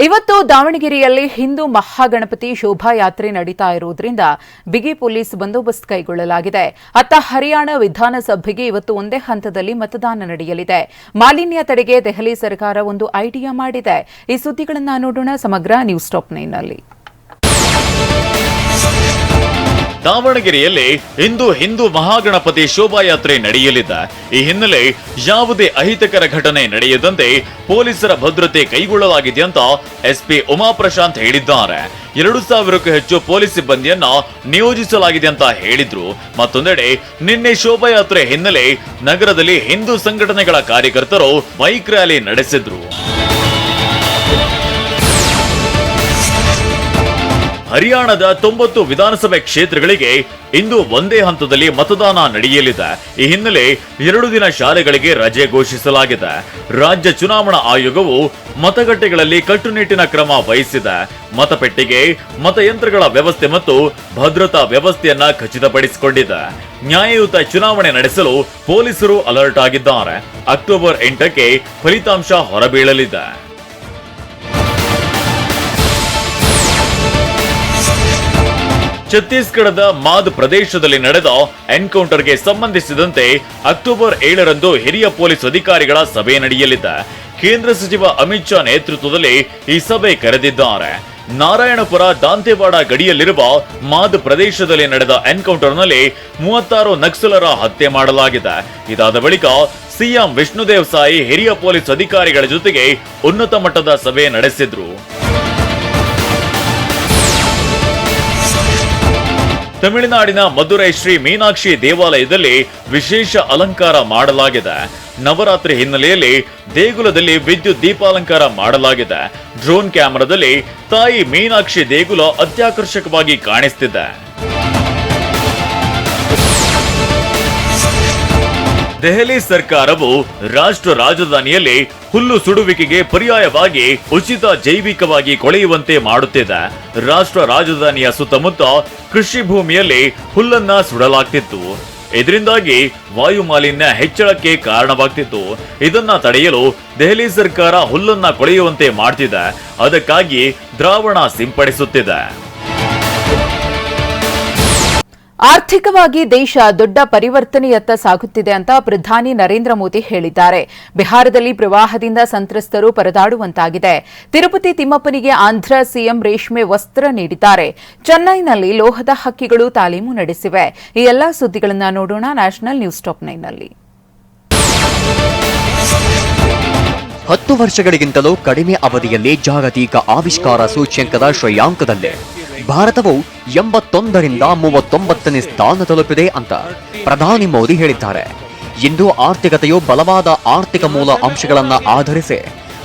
ಇವತ್ತು ದಾವಣಗೆರೆಯಲ್ಲಿ ಹಿಂದೂ ಮಹಾಗಣಪತಿ ಶೋಭಾಯಾತ್ರೆ ನಡೀತಾ ಇರುವುದರಿಂದ ಬಿಗಿ ಪೊಲೀಸ್ ಬಂದೋಬಸ್ತ್ ಕೈಗೊಳ್ಳಲಾಗಿದೆ. ಅತ್ತ ಹರಿಯಾಣ ವಿಧಾನಸಭೆಗೆ ಇವತ್ತು ಒಂದೇ ಹಂತದಲ್ಲಿ ಮತದಾನ ನಡೆಯಲಿದೆ. ಮಾಲಿನ್ಯ ತಡೆಗೆ ದೆಹಲಿ ಸರ್ಕಾರ ಒಂದು ಐಡಿಯಾ ಮಾಡಿದೆ. ಈ ಸುದ್ದಿಗಳನ್ನು ನೋಡೋಣ. ಸಮಗ್ರ ನ್ಯೂಸ್ ಟಾಪ್ ನೈನ್ನಲ್ಲಿ ದಾವಣಗೆರೆಯಲ್ಲಿ ಇಂದು ಹಿಂದೂ ಮಹಾಗಣಪತಿ ಶೋಭಾಯಾತ್ರೆ ನಡೆಯಲಿದೆ. ಈ ಹಿನ್ನೆಲೆ ಯಾವುದೇ ಅಹಿತಕರ ಘಟನೆ ನಡೆಯದಂತೆ ಪೊಲೀಸರ ಭದ್ರತೆ ಕೈಗೊಳ್ಳಲಾಗಿದೆ ಅಂತ ಎಸ್ಪಿ ಉಮಾಪ್ರಶಾಂತ್ ಹೇಳಿದ್ದಾರೆ. ಎರಡು ಸಾವಿರಕ್ಕೂ ಹೆಚ್ಚು ಪೊಲೀಸ್ ಸಿಬ್ಬಂದಿಯನ್ನ ನಿಯೋಜಿಸಲಾಗಿದೆ ಅಂತ ಹೇಳಿದ್ರು. ಮತ್ತೊಂದೆಡೆ ನಿನ್ನೆ ಶೋಭಾಯಾತ್ರೆ ಹಿನ್ನೆಲೆ ನಗರದಲ್ಲಿ ಹಿಂದೂ ಸಂಘಟನೆಗಳ ಕಾರ್ಯಕರ್ತರು ಬೈಕ್ ರ್ಯಾಲಿ ನಡೆಸಿದ್ರು. ಹರಿಯಾಣದ ತೊಂಬತ್ತು ವಿಧಾನಸಭೆ ಕ್ಷೇತ್ರಗಳಿಗೆ ಇಂದು ಒಂದೇ ಹಂತದಲ್ಲಿ ಮತದಾನ ನಡೆಯಲಿದೆ. ಈ ಹಿನ್ನೆಲೆ ಎರಡು ದಿನ ಶಾಲೆಗಳಿಗೆ ರಜೆ ಘೋಷಿಸಲಾಗಿದೆ. ರಾಜ್ಯ ಚುನಾವಣಾ ಆಯೋಗವು ಮತಗಟ್ಟೆಗಳಲ್ಲಿ ಕಟ್ಟುನಿಟ್ಟಿನ ಕ್ರಮ ವಹಿಸಿದೆ. ಮತಪೆಟ್ಟಿಗೆ, ಮತಯಂತ್ರಗಳ ವ್ಯವಸ್ಥೆ ಮತ್ತು ಭದ್ರತಾ ವ್ಯವಸ್ಥೆಯನ್ನ ಖಚಿತಪಡಿಸಿಕೊಂಡಿದೆ. ನ್ಯಾಯಯುತ ಚುನಾವಣೆ ನಡೆಸಲು ಪೊಲೀಸರು ಅಲರ್ಟ್ ಆಗಿದ್ದಾರೆ. ಅಕ್ಟೋಬರ್ ಎಂಟಕ್ಕೆ ಫಲಿತಾಂಶ ಹೊರಬೀಳಲಿದೆ. ಛತ್ತೀಸ್ಗಢದ ಮಾದ್ ಪ್ರದೇಶದಲ್ಲಿ ನಡೆದ ಎನ್ಕೌಂಟರ್ಗೆ ಸಂಬಂಧಿಸಿದಂತೆ ಅಕ್ಟೋಬರ್ ಏಳರಂದು ಹಿರಿಯ ಪೊಲೀಸ್ ಅಧಿಕಾರಿಗಳ ಸಭೆ ನಡೆಯಲಿದೆ. ಕೇಂದ್ರ ಸಚಿವ ಅಮಿತ್ ಶಾ ನೇತೃತ್ವದಲ್ಲಿ ಈ ಸಭೆ ಕರೆದಿದ್ದಾರೆ. ನಾರಾಯಣಪುರ ದಾಂತೆವಾಡ ಗಡಿಯಲ್ಲಿರುವ ಮಾದ್ ಪ್ರದೇಶದಲ್ಲಿ ನಡೆದ ಎನ್ಕೌಂಟರ್ನಲ್ಲಿ ಮೂವತ್ತಾರು ನಕ್ಸಲರ ಹತ್ಯೆ ಮಾಡಲಾಗಿದೆ. ಇದಾದ ಬಳಿಕ ಸಿಎಂ ವಿಷ್ಣುದೇವ್ ಸಾಯಿ ಹಿರಿಯ ಪೊಲೀಸ್ ಅಧಿಕಾರಿಗಳ ಜೊತೆಗೆ ಉನ್ನತ ಮಟ್ಟದ ಸಭೆ ನಡೆಸಿದ್ರು. ತಮಿಳುನಾಡಿನ ಮಧುರೈ ಶ್ರೀ ಮೀನಾಕ್ಷಿ ದೇವಾಲಯದಲ್ಲಿ ವಿಶೇಷ ಅಲಂಕಾರ ಮಾಡಲಾಗಿದೆ. ನವರಾತ್ರಿ ಹಿನ್ನೆಲೆಯಲ್ಲಿ ದೇಗುಲದಲ್ಲಿ ವಿದ್ಯುತ್ ದೀಪಾಲಂಕಾರ ಮಾಡಲಾಗಿದೆ. ಡ್ರೋನ್ ಕ್ಯಾಮೆರಾದಲ್ಲಿ ತಾಯಿ ಮೀನಾಕ್ಷಿ ದೇಗುಲ ಅತ್ಯಾಕರ್ಷಕವಾಗಿ ಕಾಣಿಸ್ತಿದೆ. ದೆಹಲಿ ಸರ್ಕಾರವು ರಾಷ್ಟ್ರ ರಾಜಧಾನಿಯಲ್ಲಿ ಹುಲ್ಲು ಸುಡುವಿಕೆಗೆ ಪರ್ಯಾಯವಾಗಿ ಉಚಿತ ಜೈವಿಕವಾಗಿ ಕೊಳೆಯುವಂತೆ ಮಾಡುತ್ತಿದೆ. ರಾಷ್ಟ್ರ ರಾಜಧಾನಿಯ ಸುತ್ತಮುತ್ತ ಕೃಷಿ ಭೂಮಿಯಲ್ಲಿ ಹುಲ್ಲನ್ನ ಸುಡಲಾಗ್ತಿತ್ತು. ಇದರಿಂದಾಗಿ ವಾಯು ಮಾಲಿನ್ಯ ಹೆಚ್ಚಳಕ್ಕೆ ಕಾರಣವಾಗ್ತಿತ್ತು. ಇದನ್ನ ತಡೆಯಲು ದೆಹಲಿ ಸರ್ಕಾರ ಹುಲ್ಲನ್ನ ಕೊಳೆಯುವಂತೆ ಮಾಡ್ತಿದೆ. ಅದಕ್ಕಾಗಿ ದ್ರಾವಣ ಸಿಂಪಡಿಸುತ್ತಿದೆ. ಆರ್ಥಿಕವಾಗಿ ದೇಶ ದೊಡ್ಡ ಪರಿವರ್ತನೆಯತ್ತ ಸಾಗುತ್ತಿದೆ ಅಂತ ಪ್ರಧಾನಿ ನರೇಂದ್ರ ಮೋದಿ ಹೇಳಿದ್ದಾರೆ. ಬಿಹಾರದಲ್ಲಿ ಪ್ರವಾಹದಿಂದ ಸಂತ್ರಸ್ತರು ಪರದಾಡುವಂತಾಗಿದೆ. ತಿರುಪತಿ ತಿಮ್ಮಪ್ಪನಿಗೆ ಆಂಧ್ರ ಸಿಎಂ ರೇಷ್ಮೆ ವಸ್ತ್ರ ನೀಡಿದ್ದಾರೆ. ಚೆನ್ನೈನಲ್ಲಿ ಲೋಹದ ಹಕ್ಕಿಗಳು ತಾಲೀಮು ನಡೆಸಿವೆ. ಈ ಎಲ್ಲಾ ಸುದ್ದಿಗಳನ್ನು ನೋಡೋಣ ನ್ಯಾಷನಲ್ ನ್ಯೂಸ್ ಟಾಪ್ ನೈನ್ನಲ್ಲಿ. ಹತ್ತು ವರ್ಷಗಳಿಗಿಂತಲೂ ಕಡಿಮೆ ಅವಧಿಯಲ್ಲಿ ಜಾಗತಿಕ ಆವಿಷ್ಕಾರ ಸೂಚ್ಯಂಕದ ಶ್ರೇಯಾಂಕದಲ್ಲಿ. ಭಾರತವು ಎಂಬತ್ತೊಂದರಿಂದ ಮೂವತ್ತೊಂಬತ್ತನೇ ಸ್ಥಾನ ತಲುಪಿದೆ ಅಂತ ಪ್ರಧಾನಿ ಮೋದಿ ಹೇಳಿದ್ದಾರೆ. ಇಂದು ಆರ್ಥಿಕತೆಯು ಬಲವಾದ ಆರ್ಥಿಕ ಮೂಲ ಅಂಶಗಳನ್ನು ಆಧರಿಸಿ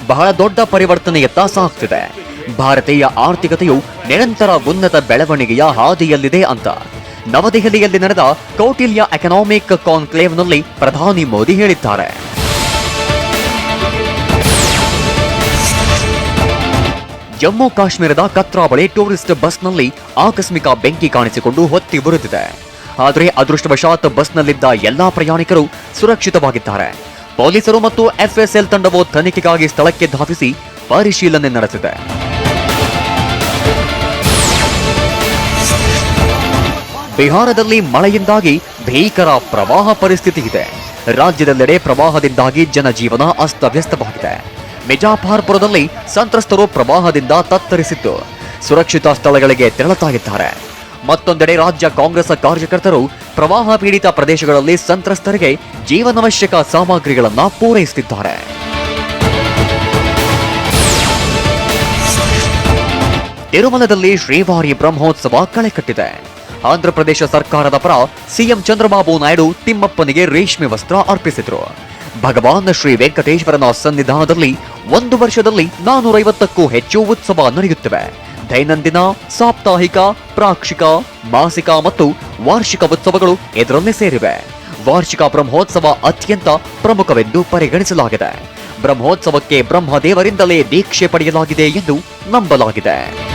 ಬಹಳ ದೊಡ್ಡ ಪರಿವರ್ತನೆಯತ್ತ ಸಾಗ್ತಿದೆ ಭಾರತೀಯ ಆರ್ಥಿಕತೆಯು ನಿರಂತರ ಉನ್ನತ ಬೆಳವಣಿಗೆಯ ಹಾದಿಯಲ್ಲಿದೆ ಅಂತ ನವದೆಹಲಿಯಲ್ಲಿ ನಡೆದ ಕೌಟಿಲ್ಯ ಎಕನಾಮಿಕ್ ಕಾನ್ಕ್ಲೇವ್ನಲ್ಲಿ ಪ್ರಧಾನಿ ಮೋದಿ ಹೇಳಿದ್ದಾರೆ. ಜಮ್ಮು ಕಾಶ್ಮೀರದ ಕತ್ರಾ ಬಳಿ ಟೂರಿಸ್ಟ್ ಬಸ್ನಲ್ಲಿ ಆಕಸ್ಮಿಕ ಬೆಂಕಿ ಕಾಣಿಸಿಕೊಂಡು ಹೊತ್ತಿ ಬರುತ್ತಿದೆ. ಆದರೆ ಅದೃಷ್ಟವಶಾತ್ ಬಸ್ನಲ್ಲಿದ್ದ ಎಲ್ಲಾ ಪ್ರಯಾಣಿಕರು ಸುರಕ್ಷಿತವಾಗಿದ್ದಾರೆ. ಪೊಲೀಸರು ಮತ್ತು ಎಫ್ಎಸ್ಎಲ್ ತಂಡವು ತನಿಖೆಗಾಗಿ ಸ್ಥಳಕ್ಕೆ ಧಾವಿಸಿ ಪರಿಶೀಲನೆ ನಡೆಸಿದೆ. ಬಿಹಾರದಲ್ಲಿ ಮಳೆಯಿಂದಾಗಿ ಭೀಕರ ಪ್ರವಾಹ ಪರಿಸ್ಥಿತಿ ಇದೆ. ರಾಜ್ಯದೆಲ್ಲೆಡೆ ಪ್ರವಾಹದಿಂದಾಗಿ ಜನಜೀವನ ಅಸ್ತವ್ಯಸ್ತವಾಗಿದೆ. ಮಿಜಾಫಾರ್ಪುರದಲ್ಲಿ ಸಂತ್ರಸ್ತರು ಪ್ರವಾಹದಿಂದ ತತ್ತರಿಸಿದ್ದು. ಸುರಕ್ಷಿತ ಸ್ಥಳಗಳಿಗೆ ತೆರಳತಾಗಿದ್ದಾರೆ. ಮತ್ತೊಂದೆಡೆ ರಾಜ್ಯ ಕಾಂಗ್ರೆಸ್ ಕಾರ್ಯಕರ್ತರು ಪ್ರವಾಹ ಪೀಡಿತ ಪ್ರದೇಶಗಳಲ್ಲಿ ಸಂತ್ರಸ್ತರಿಗೆ ಜೀವನಾವಶ್ಯಕ ಸಾಮಗ್ರಿಗಳನ್ನು ಪೂರೈಸುತ್ತಿದ್ದಾರೆ. ತಿರುಮಲದಲ್ಲಿ ಶ್ರೀವಾರಿ ಬ್ರಹ್ಮೋತ್ಸವ ಕಳೆಕಟ್ಟಿದೆ ಆಂಧ್ರಪ್ರದೇಶ ಸರ್ಕಾರದ ಪರ ಸಿಎಂ ಚಂದ್ರಬಾಬು ನಾಯ್ಡು ತಿಮ್ಮಪ್ಪನಿಗೆ ರೇಷ್ಮೆ ವಸ್ತ್ರ ಅರ್ಪಿಸಿದರು. ಭಗವಾನ್ ಶ್ರೀ ವೆಂಕಟೇಶ್ವರನ ಸನ್ನಿಧಾನದಲ್ಲಿ ಒಂದು ವರ್ಷದಲ್ಲಿ ನಾನೂರೈವತ್ತಕ್ಕೂ ಹೆಚ್ಚು ಉತ್ಸವ ನಡೆಯುತ್ತಿವೆ. ದೈನಂದಿನ, ಸಾಪ್ತಾಹಿಕ, ಪ್ರಾಕ್ಷಿಕ, ಮಾಸಿಕ ಮತ್ತು ವಾರ್ಷಿಕ ಉತ್ಸವಗಳು ಇದರಲ್ಲಿ ಸೇರಿವೆ. ವಾರ್ಷಿಕ ಬ್ರಹ್ಮೋತ್ಸವ ಅತ್ಯಂತ ಪ್ರಮುಖವೆಂದು ಪರಿಗಣಿಸಲಾಗಿದೆ. ಬ್ರಹ್ಮೋತ್ಸವಕ್ಕೆ ಬ್ರಹ್ಮದೇವರಿಂದಲೇ ದೀಕ್ಷೆ ಪಡೆಯಲಾಗಿದೆ ಎಂದು ನಂಬಲಾಗಿದೆ.